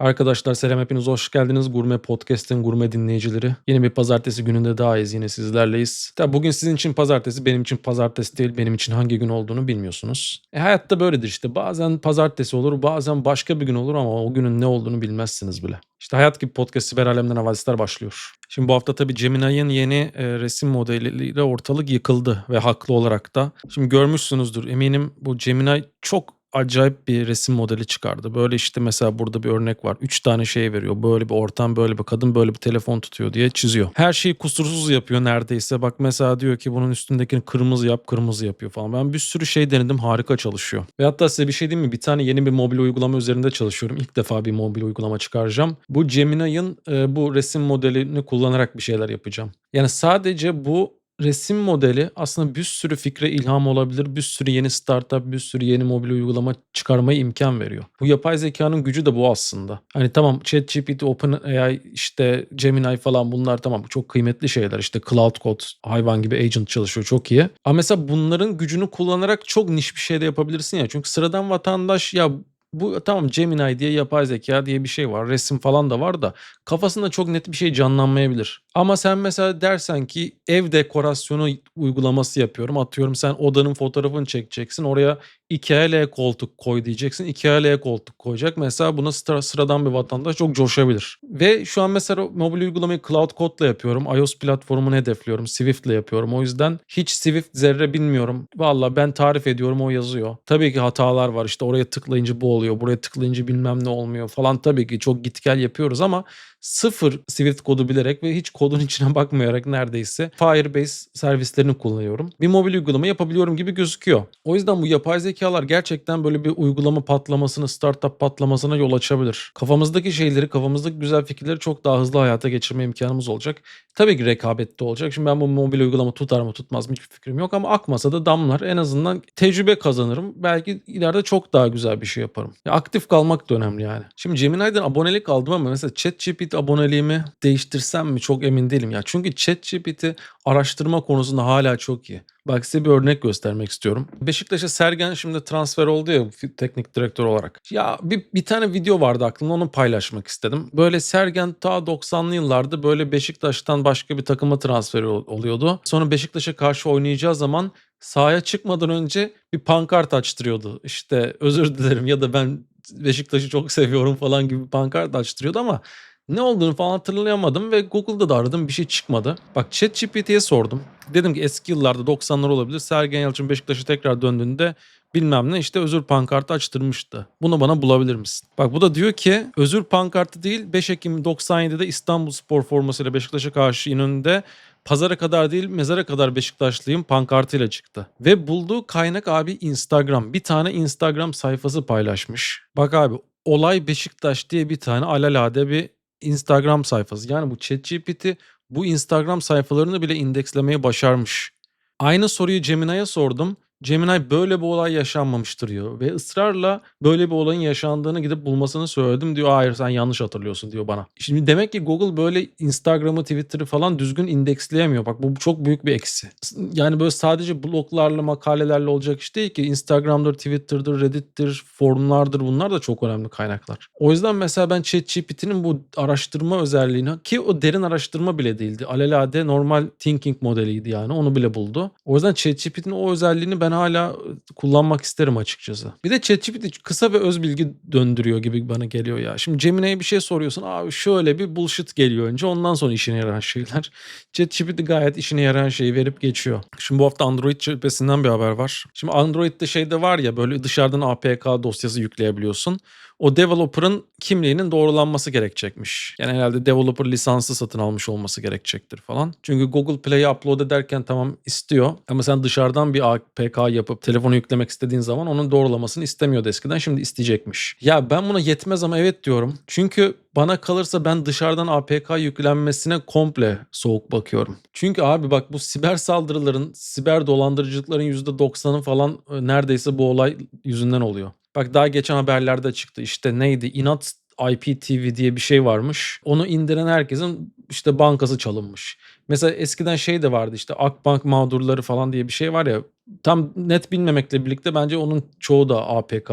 Arkadaşlar selam hepiniz hoş geldiniz. Gurme Podcast'in gurme dinleyicileri. Yeni bir pazartesi gününde dahayız yine sizlerleyiz. Tabi bugün sizin için pazartesi benim için pazartesi değil benim için hangi gün olduğunu bilmiyorsunuz. E hayatta böyledir işte bazen pazartesi olur bazen başka bir gün olur ama o günün ne olduğunu bilmezsiniz bile. İşte Hayat gibi podcast Siber Alemden Havadisler başlıyor. Şimdi bu hafta tabii Gemini'nin yeni e, resim modeliyle ortalık yıkıldı ve haklı olarak da. Şimdi görmüşsünüzdür eminim bu Gemini çok acayip bir resim modeli çıkardı. Böyle işte mesela burada bir örnek var. 3 tane şey veriyor. Böyle bir ortam, böyle bir kadın, böyle bir telefon tutuyor diye çiziyor. Her şeyi kusursuz yapıyor neredeyse. Bak mesela diyor ki bunun üstündekini kırmızı yap, kırmızı yapıyor falan. Ben bir sürü şey denedim harika çalışıyor. Ve hatta size bir şey diyeyim mi? Bir tane yeni bir mobil uygulama üzerinde çalışıyorum. İlk defa bir mobil uygulama çıkaracağım. Bu Gemini'nin e, bu resim modelini kullanarak bir şeyler yapacağım. Yani sadece bu resim modeli aslında bir sürü fikre ilham olabilir. Bir sürü yeni startup, bir sürü yeni mobil uygulama çıkarmaya imkan veriyor. Bu yapay zekanın gücü de bu aslında. Hani tamam ChatGPT, OpenAI, işte Gemini falan bunlar tamam çok kıymetli şeyler. İşte Cloud Code hayvan gibi agent çalışıyor çok iyi. Ama mesela bunların gücünü kullanarak çok niş bir şey de yapabilirsin ya. Çünkü sıradan vatandaş ya bu tamam Gemini diye yapay zeka diye bir şey var. Resim falan da var da kafasında çok net bir şey canlanmayabilir. Ama sen mesela dersen ki ev dekorasyonu uygulaması yapıyorum. Atıyorum sen odanın fotoğrafını çekeceksin. Oraya IKEA koltuk koy diyeceksin. IKEA koltuk koyacak. Mesela buna sıra, sıradan bir vatandaş çok coşabilir. Ve şu an mesela mobil uygulamayı Cloud Code'la yapıyorum. iOS platformunu hedefliyorum. Swift'le yapıyorum. O yüzden hiç Swift zerre bilmiyorum. Valla ben tarif ediyorum o yazıyor. Tabii ki hatalar var. İşte oraya tıklayınca bu oluyor. Buraya tıklayınca bilmem ne olmuyor falan. Tabii ki çok git gel yapıyoruz ama sıfır Swift kodu bilerek ve hiç kodun içine bakmayarak neredeyse Firebase servislerini kullanıyorum. Bir mobil uygulama yapabiliyorum gibi gözüküyor. O yüzden bu yapay zekalar gerçekten böyle bir uygulama patlamasını, startup patlamasına yol açabilir. Kafamızdaki şeyleri, kafamızdaki güzel fikirleri çok daha hızlı hayata geçirme imkanımız olacak. Tabii ki rekabette olacak. Şimdi ben bu mobil uygulama tutar mı tutmaz mı hiçbir fikrim yok ama akmasa da damlar. En azından tecrübe kazanırım. Belki ileride çok daha güzel bir şey yaparım. Ya aktif kalmak da önemli yani. Şimdi Gemini'den abonelik aldım ama mesela ChatGPT aboneliğimi değiştirsem mi çok emin değilim ya. Çünkü ChatGPT araştırma konusunda hala çok iyi. Bak size bir örnek göstermek istiyorum. Beşiktaş'a Sergen şimdi transfer oldu ya teknik direktör olarak. Ya bir, bir tane video vardı aklımda onu paylaşmak istedim. Böyle Sergen ta 90'lı yıllarda böyle Beşiktaş'tan başka bir takıma transfer oluyordu. Sonra Beşiktaş'a karşı oynayacağı zaman sahaya çıkmadan önce bir pankart açtırıyordu. İşte özür dilerim ya da ben Beşiktaş'ı çok seviyorum falan gibi pankart açtırıyordu ama ne olduğunu falan hatırlayamadım ve Google'da da aradım bir şey çıkmadı. Bak ChatGPT'ye sordum. Dedim ki eski yıllarda 90'lar olabilir. Sergen Yalçın Beşiktaş'a tekrar döndüğünde bilmem ne işte özür pankartı açtırmıştı. Bunu bana bulabilir misin? Bak bu da diyor ki özür pankartı değil 5 Ekim 97'de İstanbul Spor formasıyla Beşiktaş'a karşı İnönü'nde pazara kadar değil mezara kadar Beşiktaşlıyım pankartıyla çıktı. Ve bulduğu kaynak abi Instagram. Bir tane Instagram sayfası paylaşmış. Bak abi olay Beşiktaş diye bir tane alalade bir Instagram sayfası. Yani bu ChatGPT bu Instagram sayfalarını bile indekslemeyi başarmış. Aynı soruyu Gemini'ye sordum. Gemini böyle bir olay yaşanmamıştır diyor ve ısrarla böyle bir olayın yaşandığını gidip bulmasını söyledim diyor. Hayır sen yanlış hatırlıyorsun diyor bana. Şimdi demek ki Google böyle Instagram'ı, Twitter'ı falan düzgün indeksleyemiyor. Bak bu çok büyük bir eksi. Yani böyle sadece bloglarla, makalelerle olacak iş değil ki. Instagram'dır, Twitter'dır, Reddit'tir, forumlardır bunlar da çok önemli kaynaklar. O yüzden mesela ben ChatGPT'nin bu araştırma özelliğini ki o derin araştırma bile değildi. Alelade normal thinking modeliydi yani onu bile buldu. O yüzden ChatGPT'nin o özelliğini ben ben hala kullanmak isterim açıkçası. Bir de ChatGPT kısa ve öz bilgi döndürüyor gibi bana geliyor ya. Şimdi Gemini'ye bir şey soruyorsun. Abi şöyle bir bullshit geliyor önce. Ondan sonra işine yarayan şeyler. ChatGPT gayet işine yarayan şeyi verip geçiyor. Şimdi bu hafta Android cephesinden bir haber var. Şimdi Android'de şeyde var ya böyle dışarıdan APK dosyası yükleyebiliyorsun o developer'ın kimliğinin doğrulanması gerekecekmiş. Yani herhalde developer lisansı satın almış olması gerekecektir falan. Çünkü Google Play'e upload ederken tamam istiyor ama sen dışarıdan bir APK yapıp telefonu yüklemek istediğin zaman onun doğrulamasını istemiyordu eskiden şimdi isteyecekmiş. Ya ben buna yetmez ama evet diyorum. Çünkü bana kalırsa ben dışarıdan APK yüklenmesine komple soğuk bakıyorum. Çünkü abi bak bu siber saldırıların, siber dolandırıcılıkların %90'ı falan e, neredeyse bu olay yüzünden oluyor. Bak daha geçen haberlerde çıktı. İşte neydi? İnat IPTV diye bir şey varmış. Onu indiren herkesin işte bankası çalınmış. Mesela eskiden şey de vardı işte Akbank mağdurları falan diye bir şey var ya tam net bilmemekle birlikte bence onun çoğu da APK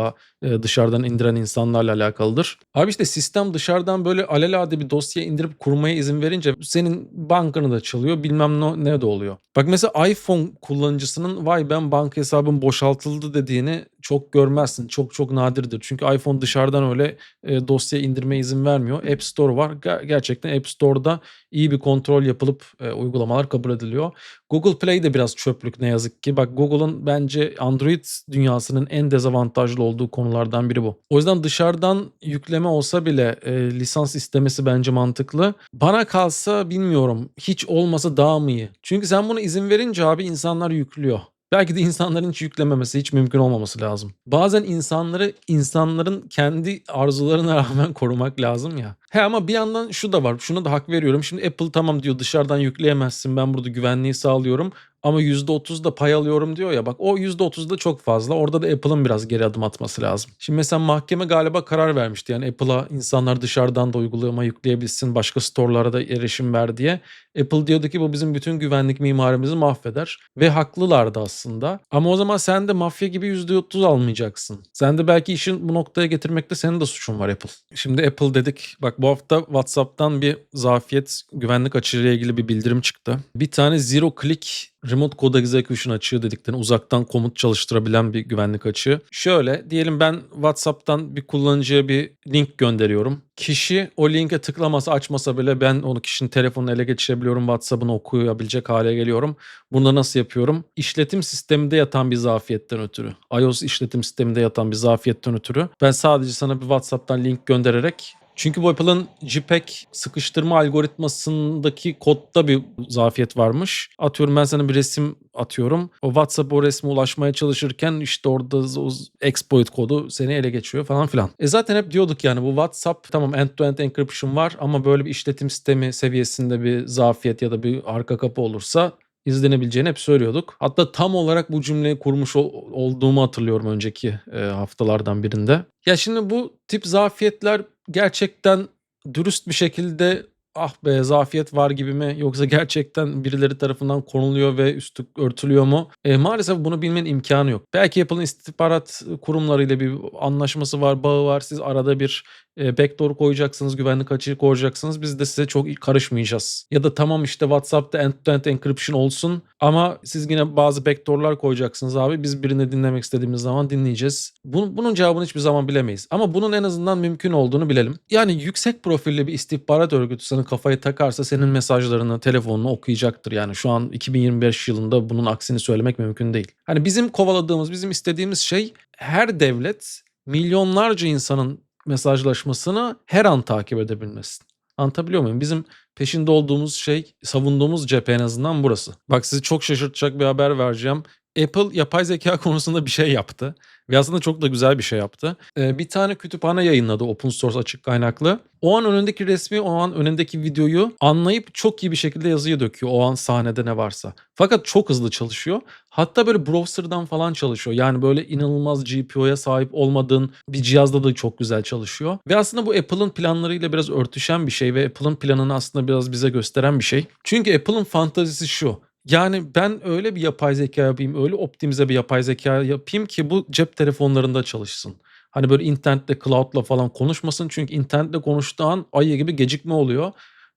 dışarıdan indiren insanlarla alakalıdır. Abi işte sistem dışarıdan böyle alelade bir dosya indirip kurmaya izin verince senin bankanı da çalıyor bilmem ne, ne de oluyor. Bak mesela iPhone kullanıcısının vay ben banka hesabım boşaltıldı dediğini çok görmezsin. Çok çok nadirdir. Çünkü iPhone dışarıdan öyle e, dosya indirmeye izin vermiyor. App Store var. Ger- gerçekten App Store'da iyi bir kontrol yapılıp e, uygulamalar kabul ediliyor. Google Play de biraz çöplük ne yazık ki. Bak Google'ın bence Android dünyasının en dezavantajlı olduğu konulardan biri bu. O yüzden dışarıdan yükleme olsa bile e, lisans istemesi bence mantıklı. Bana kalsa bilmiyorum hiç olmasa daha mı iyi? Çünkü sen buna izin verince abi insanlar yüklüyor. Belki de insanların hiç yüklememesi hiç mümkün olmaması lazım. Bazen insanları insanların kendi arzularına rağmen korumak lazım ya. He ama bir yandan şu da var. Şuna da hak veriyorum. Şimdi Apple tamam diyor dışarıdan yükleyemezsin. Ben burada güvenliği sağlıyorum. Ama %30 da pay alıyorum diyor ya bak o %30 da çok fazla. Orada da Apple'ın biraz geri adım atması lazım. Şimdi mesela mahkeme galiba karar vermişti. Yani Apple'a insanlar dışarıdan da uygulama yükleyebilsin, başka store'lara da erişim ver diye. Apple diyordu ki bu bizim bütün güvenlik mimarimizi mahveder. Ve haklılardı aslında. Ama o zaman sen de mafya gibi %30 almayacaksın. Sen de belki işin bu noktaya getirmekte senin de suçun var Apple. Şimdi Apple dedik. Bak bu hafta WhatsApp'tan bir zafiyet güvenlik açığıyla ilgili bir bildirim çıktı. Bir tane zero click Remote Code Execution açığı dedikleri uzaktan komut çalıştırabilen bir güvenlik açığı. Şöyle diyelim ben WhatsApp'tan bir kullanıcıya bir link gönderiyorum. Kişi o linke tıklamasa açmasa bile ben onu kişinin telefonunu ele geçirebiliyorum. WhatsApp'ını okuyabilecek hale geliyorum. Bunu da nasıl yapıyorum? İşletim sisteminde yatan bir zafiyetten ötürü. iOS işletim sisteminde yatan bir zafiyetten ötürü. Ben sadece sana bir WhatsApp'tan link göndererek çünkü bu Apple'ın JPEG sıkıştırma algoritmasındaki kodda bir zafiyet varmış. Atıyorum ben sana bir resim atıyorum. O WhatsApp o resme ulaşmaya çalışırken işte orada o exploit kodu seni ele geçiyor falan filan. E zaten hep diyorduk yani bu WhatsApp tamam end-to-end encryption var ama böyle bir işletim sistemi seviyesinde bir zafiyet ya da bir arka kapı olursa izlenebileceğini hep söylüyorduk. Hatta tam olarak bu cümleyi kurmuş ol- olduğumu hatırlıyorum önceki e, haftalardan birinde. Ya şimdi bu tip zafiyetler gerçekten dürüst bir şekilde ah be zafiyet var gibi mi yoksa gerçekten birileri tarafından konuluyor ve üstü örtülüyor mu? E, maalesef bunu bilmenin imkanı yok. Belki Apple'ın istihbarat kurumlarıyla bir anlaşması var, bağı var. Siz arada bir e, backdoor koyacaksınız, güvenlik açığı koyacaksınız. Biz de size çok karışmayacağız. Ya da tamam işte WhatsApp'ta end-to-end encryption olsun ama siz yine bazı backdoor'lar koyacaksınız abi. Biz birini dinlemek istediğimiz zaman dinleyeceğiz. Bunun, bunun cevabını hiçbir zaman bilemeyiz. Ama bunun en azından mümkün olduğunu bilelim. Yani yüksek profilli bir istihbarat örgütü sana kafayı takarsa senin mesajlarını, telefonunu okuyacaktır. Yani şu an 2025 yılında bunun aksini söylemek mümkün değil. Hani bizim kovaladığımız, bizim istediğimiz şey her devlet milyonlarca insanın mesajlaşmasını her an takip edebilmesin. Anlatabiliyor muyum? Bizim peşinde olduğumuz şey, savunduğumuz cephe en azından burası. Bak sizi çok şaşırtacak bir haber vereceğim. Apple yapay zeka konusunda bir şey yaptı. Ve aslında çok da güzel bir şey yaptı. Ee, bir tane kütüphane yayınladı open source açık kaynaklı. O an önündeki resmi, o an önündeki videoyu anlayıp çok iyi bir şekilde yazıya döküyor. O an sahnede ne varsa. Fakat çok hızlı çalışıyor. Hatta böyle browser'dan falan çalışıyor. Yani böyle inanılmaz GPU'ya sahip olmadığın bir cihazda da çok güzel çalışıyor. Ve aslında bu Apple'ın planlarıyla biraz örtüşen bir şey ve Apple'ın planını aslında biraz bize gösteren bir şey. Çünkü Apple'ın fantazisi şu. Yani ben öyle bir yapay zeka yapayım, öyle optimize bir yapay zeka yapayım ki bu cep telefonlarında çalışsın. Hani böyle internette cloud'la falan konuşmasın. Çünkü internetle konuştuğu an ayı gibi gecikme oluyor.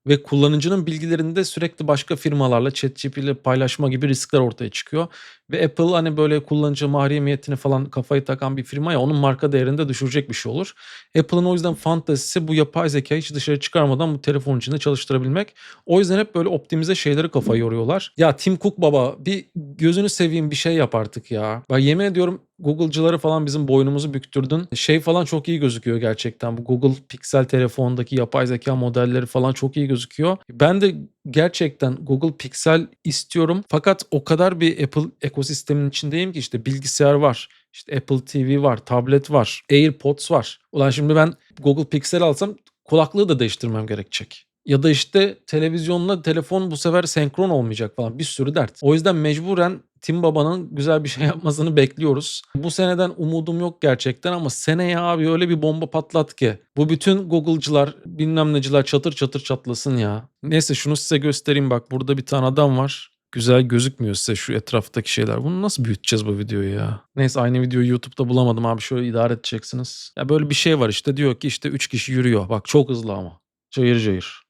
Ve kullanıcının bilgilerini de sürekli başka firmalarla ChatGPT ile paylaşma gibi riskler ortaya çıkıyor. Ve Apple hani böyle kullanıcı mahremiyetini falan kafayı takan bir firma ya onun marka değerini de düşürecek bir şey olur. Apple'ın o yüzden fantezisi bu yapay zekayı hiç dışarı çıkarmadan bu telefon içinde çalıştırabilmek. O yüzden hep böyle optimize şeyleri kafayı yoruyorlar. Ya Tim Cook baba bir gözünü seveyim bir şey yap artık ya. Ben yemin ediyorum Google'cıları falan bizim boynumuzu büktürdün. Şey falan çok iyi gözüküyor gerçekten. Bu Google Pixel telefondaki yapay zeka modelleri falan çok iyi gözüküyor. Ben de gerçekten Google Pixel istiyorum. Fakat o kadar bir Apple ekosisteminin içindeyim ki işte bilgisayar var. İşte Apple TV var, tablet var, AirPods var. Ulan şimdi ben Google Pixel alsam kulaklığı da değiştirmem gerekecek. Ya da işte televizyonla telefon bu sefer senkron olmayacak falan bir sürü dert. O yüzden mecburen Tim Baba'nın güzel bir şey yapmasını bekliyoruz. Bu seneden umudum yok gerçekten ama seneye abi öyle bir bomba patlat ki bu bütün Google'cılar bilmem neciler çatır çatır çatlasın ya. Neyse şunu size göstereyim bak burada bir tane adam var. güzel gözükmüyor size şu etraftaki şeyler. Bunu nasıl büyüteceğiz bu videoyu ya? Neyse aynı videoyu YouTube'da bulamadım abi. Şöyle idare edeceksiniz. Ya böyle bir şey var işte diyor ki işte 3 kişi yürüyor. Bak çok hızlı ama. Cayır cayır.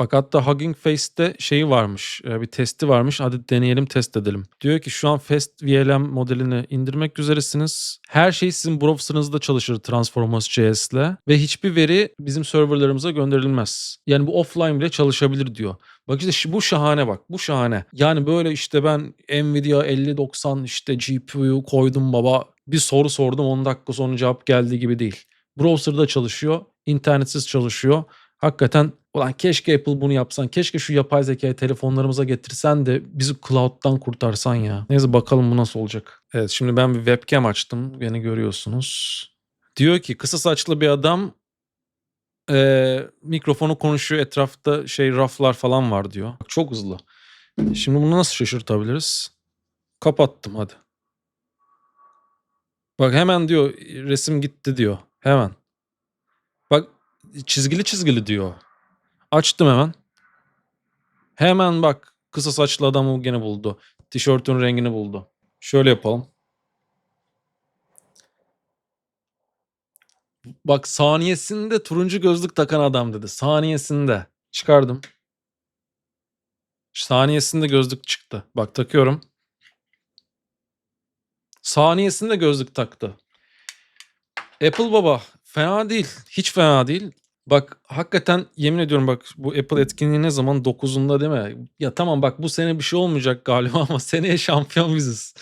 Bak hatta Hugging Face'te şeyi varmış. e, Bir testi varmış. Hadi deneyelim test edelim. Diyor ki şu an Fast VLM modelini indirmek üzeresiniz. Her şey sizin browser'ınızda çalışır Transformers JS ile ve hiçbir veri bizim serverlarımıza gönderilmez. Yani bu offline bile çalışabilir diyor. Bak işte bu şahane bak. Bu şahane. Yani böyle işte ben Nvidia 5090 işte GPU koydum baba. Bir soru sordum 10 dakika sonra cevap geldiği gibi değil. Browser'da çalışıyor. internetsiz çalışıyor. Hakikaten ulan keşke Apple bunu yapsan. Keşke şu yapay zekayı telefonlarımıza getirsen de bizi cloud'dan kurtarsan ya. Neyse bakalım bu nasıl olacak. Evet şimdi ben bir webcam açtım. Beni görüyorsunuz. Diyor ki kısa saçlı bir adam eee, mikrofonu konuşuyor. Etrafta şey raflar falan var diyor. Bak, çok hızlı. Şimdi bunu nasıl şaşırtabiliriz? Kapattım hadi. Bak hemen diyor resim gitti diyor. Hemen. Bak çizgili çizgili diyor. Açtım hemen. Hemen bak kısa saçlı adamı gene buldu. Tişörtün rengini buldu. Şöyle yapalım. Bak saniyesinde turuncu gözlük takan adam dedi. Saniyesinde. Çıkardım. Saniyesinde gözlük çıktı. Bak takıyorum. Saniyesinde gözlük taktı. Apple baba fena değil. Hiç fena değil. Bak hakikaten yemin ediyorum bak bu Apple etkinliği ne zaman 9'unda değil mi? Ya tamam bak bu sene bir şey olmayacak galiba ama seneye şampiyon biziz.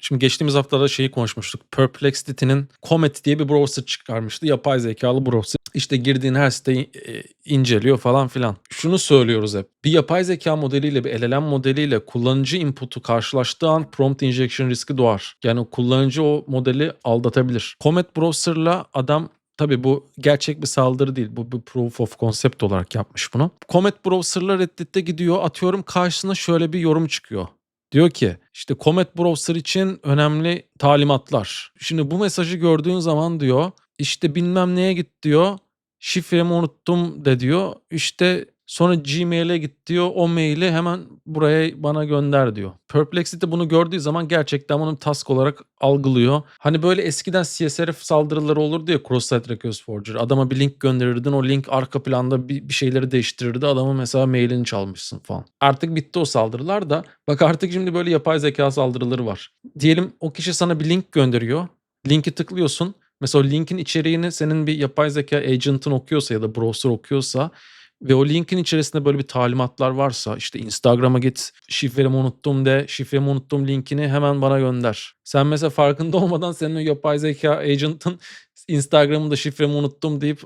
Şimdi geçtiğimiz haftada şeyi konuşmuştuk. Perplexity'nin Comet diye bir browser çıkarmıştı. Yapay zekalı browser. İşte girdiğin her siteyi e, inceliyor falan filan. Şunu söylüyoruz hep. Bir yapay zeka modeliyle bir LLM modeliyle kullanıcı input'u karşılaştığı an prompt injection riski doğar. Yani kullanıcı o modeli aldatabilir. Comet browser'la adam Tabii bu gerçek bir saldırı değil. Bu bir proof of concept olarak yapmış bunu. Comet browser'la Reddit'te gidiyor. Atıyorum karşısına şöyle bir yorum çıkıyor. Diyor ki işte Comet browser için önemli talimatlar. Şimdi bu mesajı gördüğün zaman diyor işte bilmem neye git diyor. Şifremi unuttum de diyor. İşte sonra Gmail'e git diyor. O maili hemen buraya bana gönder diyor. Perplexity bunu gördüğü zaman gerçekten bunu task olarak algılıyor. Hani böyle eskiden CSRF saldırıları olurdu ya Cross-Site Request Forger. Adama bir link gönderirdin. O link arka planda bir, bir şeyleri değiştirirdi. Adamın mesela mailini çalmışsın falan. Artık bitti o saldırılar da. Bak artık şimdi böyle yapay zeka saldırıları var. Diyelim o kişi sana bir link gönderiyor. Linki tıklıyorsun. Mesela linkin içeriğini senin bir yapay zeka agent'ın okuyorsa ya da browser okuyorsa ve o linkin içerisinde böyle bir talimatlar varsa işte Instagram'a git şifremi unuttum de şifremi unuttum linkini hemen bana gönder. Sen mesela farkında olmadan senin o yapay zeka agent'ın Instagram'da şifremi unuttum deyip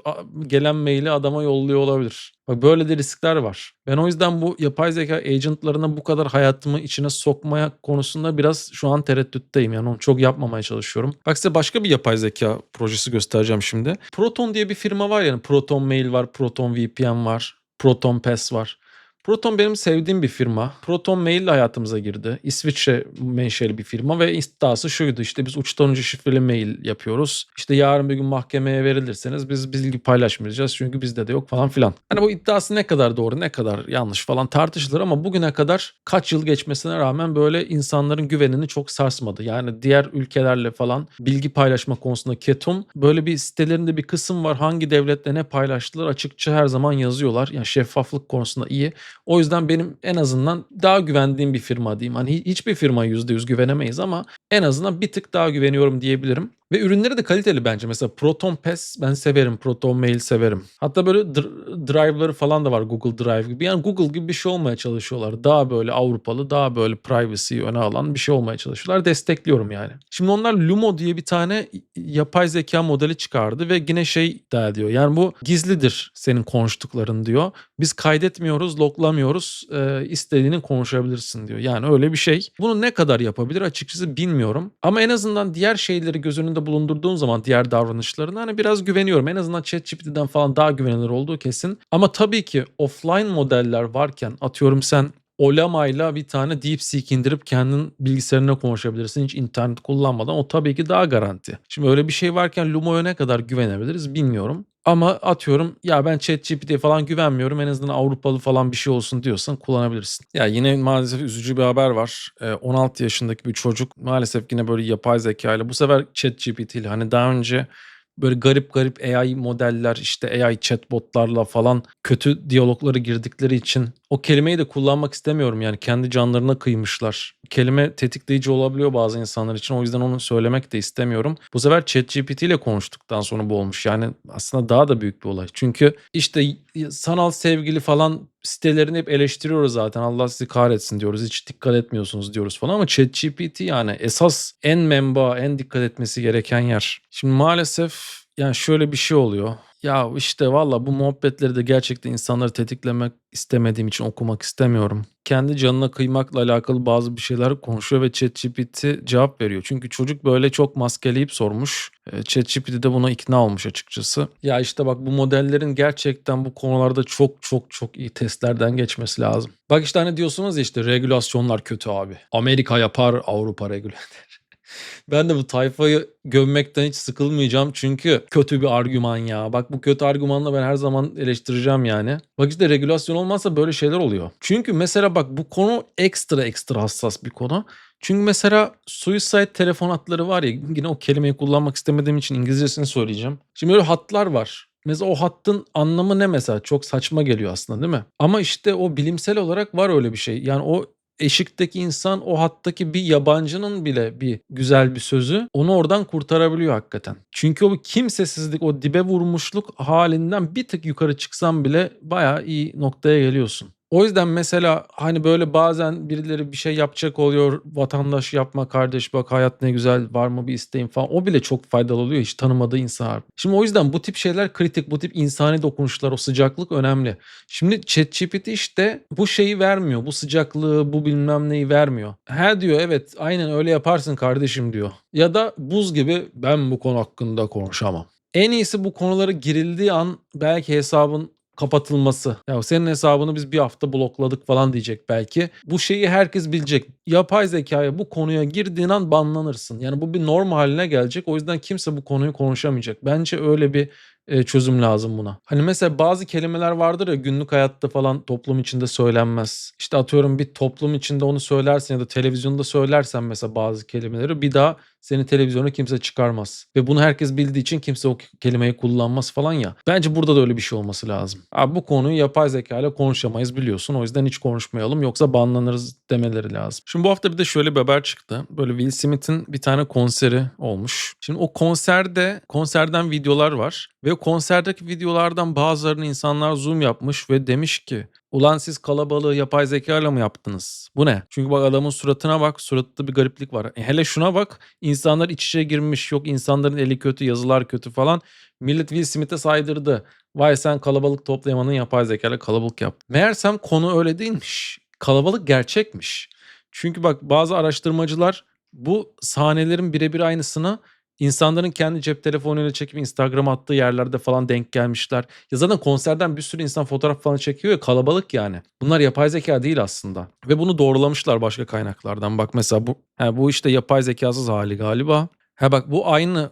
gelen maili adama yolluyor olabilir. Bak böyle de riskler var. Ben o yüzden bu yapay zeka agentlarına bu kadar hayatımı içine sokmaya konusunda biraz şu an tereddütteyim. Yani onu çok yapmamaya çalışıyorum. Bak size başka bir yapay zeka projesi göstereceğim şimdi. Proton diye bir firma var yani. Proton Mail var, Proton VPN var, Proton Pass var. Proton benim sevdiğim bir firma. Proton Mail ile hayatımıza girdi. İsviçre menşeli bir firma ve iddiası şuydu işte biz uçtan uca şifreli mail yapıyoruz. İşte yarın bir gün mahkemeye verilirseniz biz bilgi paylaşmayacağız çünkü bizde de yok falan filan. Hani bu iddiası ne kadar doğru ne kadar yanlış falan tartışılır ama bugüne kadar kaç yıl geçmesine rağmen böyle insanların güvenini çok sarsmadı. Yani diğer ülkelerle falan bilgi paylaşma konusunda ketum böyle bir sitelerinde bir kısım var hangi devletle ne paylaştılar açıkça her zaman yazıyorlar. Yani şeffaflık konusunda iyi. O yüzden benim en azından daha güvendiğim bir firma diyeyim. Hani hiçbir firma %100 güvenemeyiz ama en azından bir tık daha güveniyorum diyebilirim. Ve ürünleri de kaliteli bence. Mesela Proton Pass ben severim. Proton Mail severim. Hatta böyle dr- drive'ları falan da var Google Drive gibi. Yani Google gibi bir şey olmaya çalışıyorlar. Daha böyle Avrupalı, daha böyle privacy'yi öne alan bir şey olmaya çalışıyorlar. Destekliyorum yani. Şimdi onlar Lumo diye bir tane yapay zeka modeli çıkardı ve yine şey iddia ediyor. Yani bu gizlidir senin konuştukların diyor. Biz kaydetmiyoruz, loklamıyoruz. Ee, istediğini konuşabilirsin diyor. Yani öyle bir şey. Bunu ne kadar yapabilir açıkçası bilmiyorum. Ama en azından diğer şeyleri göz önünde bulundurduğun zaman diğer davranışlarına hani biraz güveniyorum. En azından ChatGPT'den falan daha güvenilir olduğu kesin. Ama tabii ki offline modeller varken atıyorum sen Olama'yla bir tane DeepSeek indirip kendin bilgisayarına konuşabilirsin hiç internet kullanmadan. O tabii ki daha garanti. Şimdi öyle bir şey varken Lumo'ya ne kadar güvenebiliriz bilmiyorum. Ama atıyorum ya ben ChatGPT'ye falan güvenmiyorum en azından Avrupalı falan bir şey olsun diyorsan kullanabilirsin. Ya yine maalesef üzücü bir haber var. Ee, 16 yaşındaki bir çocuk maalesef yine böyle yapay zeka ile bu sefer ChatGPT ile hani daha önce böyle garip garip AI modeller işte AI chatbotlarla falan kötü diyalogları girdikleri için o kelimeyi de kullanmak istemiyorum yani kendi canlarına kıymışlar. Kelime tetikleyici olabiliyor bazı insanlar için o yüzden onu söylemek de istemiyorum. Bu sefer ChatGPT ile konuştuktan sonra bu olmuş yani aslında daha da büyük bir olay. Çünkü işte sanal sevgili falan sitelerini hep eleştiriyoruz zaten Allah sizi kahretsin diyoruz hiç dikkat etmiyorsunuz diyoruz falan ama ChatGPT yani esas en menba en dikkat etmesi gereken yer. Şimdi maalesef yani şöyle bir şey oluyor. Ya işte valla bu muhabbetleri de gerçekten insanları tetiklemek istemediğim için okumak istemiyorum. Kendi canına kıymakla alakalı bazı bir şeyler konuşuyor ve ChatGPT cevap veriyor. Çünkü çocuk böyle çok maskeleyip sormuş. E, ChatGPT de buna ikna olmuş açıkçası. Ya işte bak bu modellerin gerçekten bu konularda çok çok çok iyi testlerden geçmesi lazım. Bak işte hani diyorsunuz ya işte regülasyonlar kötü abi. Amerika yapar, Avrupa regüle eder. Ben de bu tayfayı gömmekten hiç sıkılmayacağım çünkü kötü bir argüman ya. Bak bu kötü argümanla ben her zaman eleştireceğim yani. Bak işte regülasyon olmazsa böyle şeyler oluyor. Çünkü mesela bak bu konu ekstra ekstra hassas bir konu. Çünkü mesela suicide telefon hatları var ya yine o kelimeyi kullanmak istemediğim için İngilizcesini söyleyeceğim. Şimdi böyle hatlar var. Mesela o hattın anlamı ne mesela? Çok saçma geliyor aslında değil mi? Ama işte o bilimsel olarak var öyle bir şey. Yani o eşikteki insan o hattaki bir yabancının bile bir güzel bir sözü onu oradan kurtarabiliyor hakikaten. Çünkü o kimsesizlik, o dibe vurmuşluk halinden bir tık yukarı çıksan bile bayağı iyi noktaya geliyorsun. O yüzden mesela hani böyle bazen birileri bir şey yapacak oluyor. Vatandaş yapma kardeş bak hayat ne güzel var mı bir isteğin falan. O bile çok faydalı oluyor hiç tanımadığı insan. Şimdi o yüzden bu tip şeyler kritik. Bu tip insani dokunuşlar o sıcaklık önemli. Şimdi ChatGPT işte bu şeyi vermiyor. Bu sıcaklığı bu bilmem neyi vermiyor. He diyor evet aynen öyle yaparsın kardeşim diyor. Ya da buz gibi ben bu konu hakkında konuşamam. En iyisi bu konulara girildiği an belki hesabın kapatılması. Ya senin hesabını biz bir hafta blokladık falan diyecek belki. Bu şeyi herkes bilecek. Yapay zekaya bu konuya girdiğin an banlanırsın. Yani bu bir norm haline gelecek. O yüzden kimse bu konuyu konuşamayacak. Bence öyle bir e, çözüm lazım buna. Hani mesela bazı kelimeler vardır ya günlük hayatta falan toplum içinde söylenmez. İşte atıyorum bir toplum içinde onu söylersen ya da televizyonda söylersen mesela bazı kelimeleri bir daha seni televizyona kimse çıkarmaz. Ve bunu herkes bildiği için kimse o kelimeyi kullanmaz falan ya. Bence burada da öyle bir şey olması lazım. Abi bu konuyu yapay zeka ile konuşamayız biliyorsun. O yüzden hiç konuşmayalım yoksa banlanırız demeleri lazım. Şimdi bu hafta bir de şöyle bir haber çıktı. Böyle Will Smith'in bir tane konseri olmuş. Şimdi o konserde konserden videolar var. Ve o konserdeki videolardan bazılarını insanlar zoom yapmış ve demiş ki Ulan siz kalabalığı yapay zeka ile mı yaptınız? Bu ne? Çünkü bak adamın suratına bak. Suratında bir gariplik var. E hele şuna bak. İnsanlar iç içe girmiş. Yok insanların eli kötü, yazılar kötü falan. Millet Will Smith'e saydırdı. Vay sen kalabalık toplayamanın yapay zeka ile kalabalık yap. Meğersem konu öyle değilmiş. Kalabalık gerçekmiş. Çünkü bak bazı araştırmacılar bu sahnelerin birebir aynısını İnsanların kendi cep telefonuyla çekip Instagram'a attığı yerlerde falan denk gelmişler. Ya zaten konserden bir sürü insan fotoğraf falan çekiyor ya kalabalık yani. Bunlar yapay zeka değil aslında. Ve bunu doğrulamışlar başka kaynaklardan. Bak mesela bu he, bu işte yapay zekasız hali galiba. Ha bak bu aynı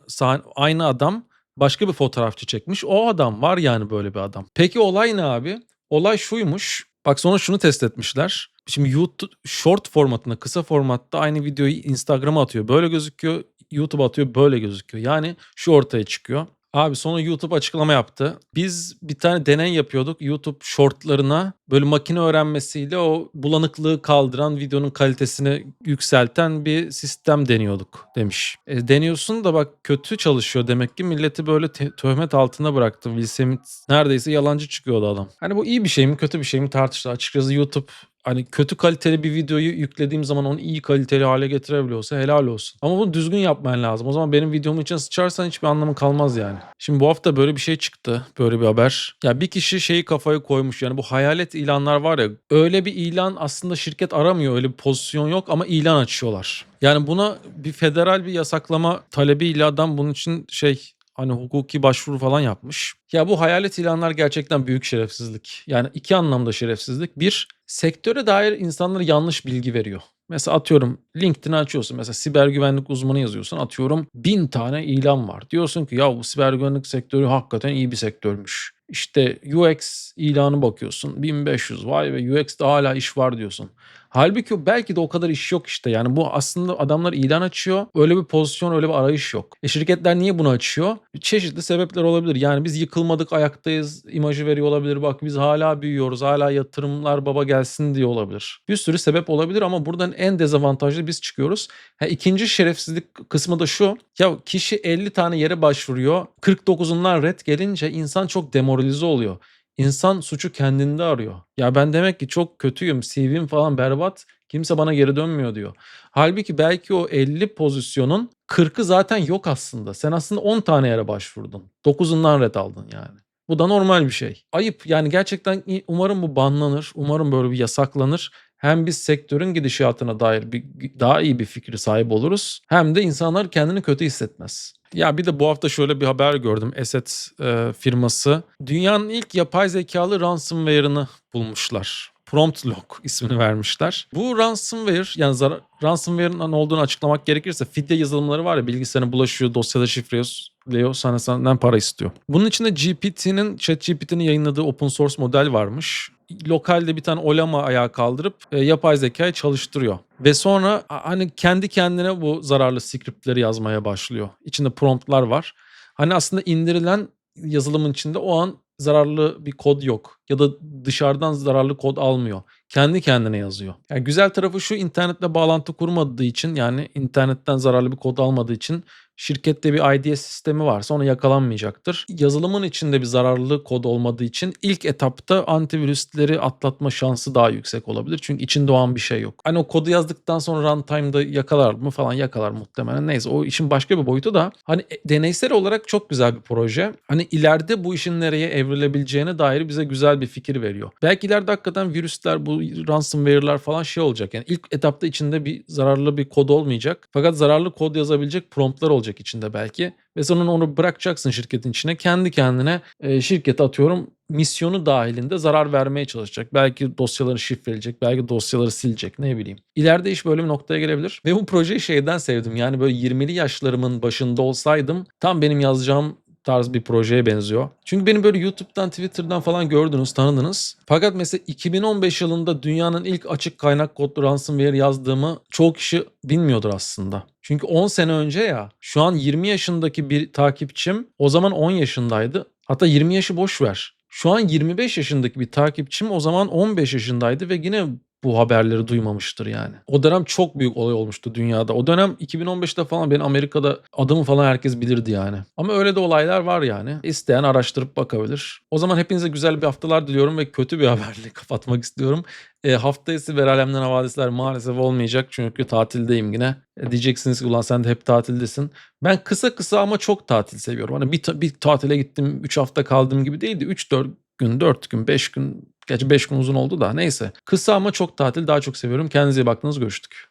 aynı adam başka bir fotoğrafçı çekmiş. O adam var yani böyle bir adam. Peki olay ne abi? Olay şuymuş. Bak sonra şunu test etmişler. Şimdi YouTube short formatında, kısa formatta aynı videoyu Instagram'a atıyor. Böyle gözüküyor. YouTube atıyor böyle gözüküyor. Yani şu ortaya çıkıyor. Abi sonra YouTube açıklama yaptı. Biz bir tane deney yapıyorduk. YouTube shortlarına böyle makine öğrenmesiyle o bulanıklığı kaldıran videonun kalitesini yükselten bir sistem deniyorduk demiş. E, deniyorsun da bak kötü çalışıyor demek ki milleti böyle töhmet altına bıraktı. Will Smith neredeyse yalancı çıkıyordu adam. Hani bu iyi bir şey mi kötü bir şey mi tartıştı. Açıkçası YouTube hani kötü kaliteli bir videoyu yüklediğim zaman onu iyi kaliteli hale getirebiliyorsa helal olsun. Ama bunu düzgün yapman lazım. O zaman benim videomu için sıçarsan hiçbir anlamı kalmaz yani. Şimdi bu hafta böyle bir şey çıktı. Böyle bir haber. Ya bir kişi şeyi kafaya koymuş. Yani bu hayalet ilanlar var ya. Öyle bir ilan aslında şirket aramıyor. Öyle bir pozisyon yok ama ilan açıyorlar. Yani buna bir federal bir yasaklama talebiyle adam bunun için şey hani hukuki başvuru falan yapmış. Ya bu hayalet ilanlar gerçekten büyük şerefsizlik. Yani iki anlamda şerefsizlik. Bir, sektöre dair insanlara yanlış bilgi veriyor. Mesela atıyorum LinkedIn'i açıyorsun. Mesela siber güvenlik uzmanı yazıyorsun. Atıyorum bin tane ilan var. Diyorsun ki ya bu siber güvenlik sektörü hakikaten iyi bir sektörmüş. İşte UX ilanı bakıyorsun. 1500 vay ve UX'te hala iş var diyorsun. Halbuki belki de o kadar iş yok işte. Yani bu aslında adamlar ilan açıyor. Öyle bir pozisyon, öyle bir arayış yok. E şirketler niye bunu açıyor? Çeşitli sebepler olabilir. Yani biz yıkılmadık, ayaktayız imajı veriyor olabilir. Bak biz hala büyüyoruz, hala yatırımlar baba gelsin diye olabilir. Bir sürü sebep olabilir ama buradan en dezavantajlı biz çıkıyoruz. Ha, ikinci şerefsizlik kısmı da şu. Ya kişi 50 tane yere başvuruyor. 49'undan red gelince insan çok demoralize oluyor. İnsan suçu kendinde arıyor. Ya ben demek ki çok kötüyüm, CV'm falan berbat, kimse bana geri dönmüyor diyor. Halbuki belki o 50 pozisyonun 40'ı zaten yok aslında. Sen aslında 10 tane yere başvurdun. 9'undan red aldın yani. Bu da normal bir şey. Ayıp yani gerçekten umarım bu banlanır. Umarım böyle bir yasaklanır. Hem biz sektörün gidişatına dair bir, daha iyi bir fikri sahip oluruz. Hem de insanlar kendini kötü hissetmez. Ya bir de bu hafta şöyle bir haber gördüm. Asset e, firması dünyanın ilk yapay zekalı ransomware'ını bulmuşlar. Prompt Lock ismini vermişler. Bu ransomware yani zarar, ransomware'ın olduğunu açıklamak gerekirse fidye yazılımları var ya bilgisayarına bulaşıyor, dosyada şifreliyor, sana senden para istiyor. Bunun içinde GPT'nin, ChatGPT'nin yayınladığı open source model varmış lokalde bir tane olama ayağa kaldırıp e, yapay zekayı çalıştırıyor. Ve sonra hani kendi kendine bu zararlı scriptleri yazmaya başlıyor. İçinde promptlar var. Hani aslında indirilen yazılımın içinde o an zararlı bir kod yok ya da dışarıdan zararlı kod almıyor. Kendi kendine yazıyor. Yani güzel tarafı şu internetle bağlantı kurmadığı için yani internetten zararlı bir kod almadığı için şirkette bir IDS sistemi varsa ona yakalanmayacaktır. Yazılımın içinde bir zararlı kod olmadığı için ilk etapta antivirüsleri atlatma şansı daha yüksek olabilir. Çünkü içinde doğan bir şey yok. Hani o kodu yazdıktan sonra runtime'da yakalar mı falan yakalar muhtemelen. Neyse o işin başka bir boyutu da hani e, deneysel olarak çok güzel bir proje. Hani ileride bu işin nereye evrilebileceğine dair bize güzel bir fikir veriyor. Belki ileride hakikaten virüsler bu ransomware'lar falan şey olacak. Yani ilk etapta içinde bir zararlı bir kod olmayacak. Fakat zararlı kod yazabilecek promptlar olacak içinde belki. Ve sonra onu bırakacaksın şirketin içine. Kendi kendine e, şirkete atıyorum misyonu dahilinde zarar vermeye çalışacak. Belki dosyaları şifreleyecek, belki dosyaları silecek ne bileyim. İleride iş böyle bir noktaya gelebilir. Ve bu projeyi şeyden sevdim. Yani böyle 20'li yaşlarımın başında olsaydım tam benim yazacağım tarz bir projeye benziyor. Çünkü beni böyle YouTube'dan, Twitter'dan falan gördünüz, tanıdınız. Fakat mesela 2015 yılında dünyanın ilk açık kaynak kodlu ransomware yazdığımı çoğu kişi bilmiyordur aslında. Çünkü 10 sene önce ya şu an 20 yaşındaki bir takipçim o zaman 10 yaşındaydı. Hatta 20 yaşı boş ver. Şu an 25 yaşındaki bir takipçim o zaman 15 yaşındaydı ve yine bu haberleri duymamıştır yani. O dönem çok büyük olay olmuştu dünyada. O dönem 2015'te falan ben Amerika'da adımı falan herkes bilirdi yani. Ama öyle de olaylar var yani. İsteyen araştırıp bakabilir. O zaman hepinize güzel bir haftalar diliyorum ve kötü bir haberle kapatmak istiyorum. E, hafta ise Ver Alemden Havadisler maalesef olmayacak çünkü tatildeyim yine. E, diyeceksiniz ki ulan sen de hep tatildesin. Ben kısa kısa ama çok tatil seviyorum. Hani bir, bir tatile gittim 3 hafta kaldım gibi değildi. 3-4 gün, 4 gün, 5 gün Gerçi 5 gün uzun oldu da neyse. Kısa ama çok tatil daha çok seviyorum. Kendinize iyi baktınız görüştük.